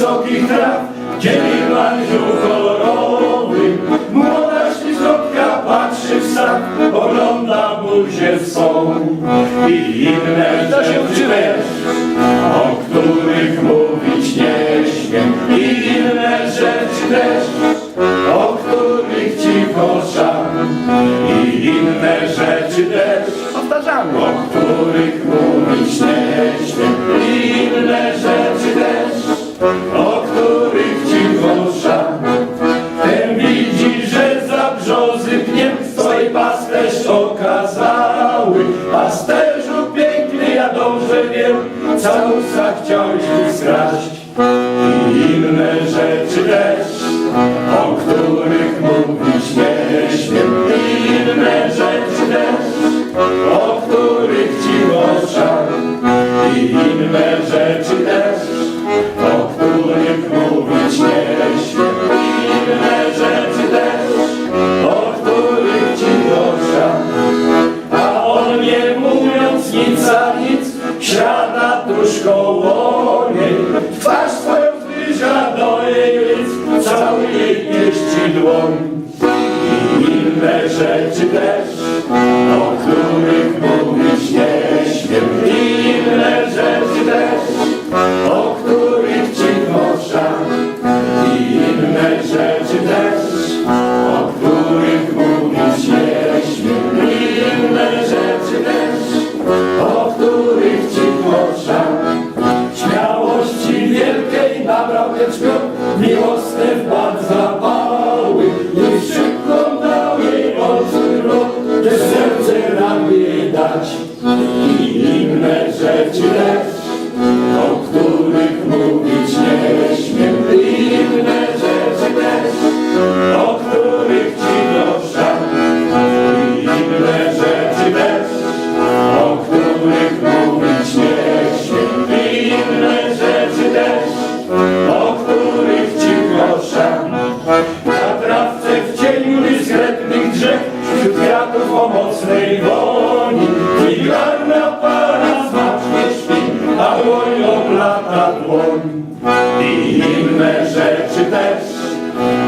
wysokich traw, dzieli manziu kolorowy. Młoda ślicznotka patrzy w sad, ogląda buzię swą i inne rzeczy też, o których mówić nie śmiem. I inne rzeczy też, o których cicho szam. I inne rzeczy też, Powtarzamy. o których mówić nie o których cicho szam. Ten widzi, że za brzozy pnie, swój pasterz okazały. Pasterzu piękny, ja dobrze wiem, całusa chciałeś mi skraść. I inne rzeczy też, koło niej. Twarz swoją zbliża do jej lic, cały jej pieści dłoń. I inne rzeczy też, o których mówić nie śmiem. I inne rzeczy też, o których cicho szam. I inne rzeczy Йосиф, пан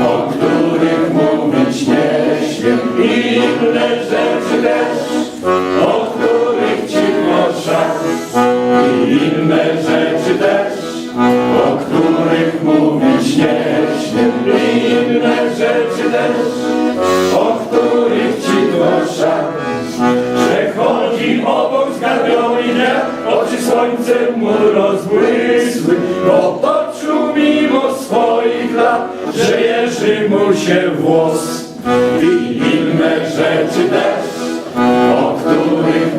o których mówić nie śmiem. Inne rzeczy też, o których cicho szam. I inne rzeczy też, o których mówić nie śmiem. Inne rzeczy też, o których cicho szam. Przechodzi obok zgarbiony oczy słońcem mu rozbłysły. Lat, że jeży mu się włos i inne rzeczy też, o których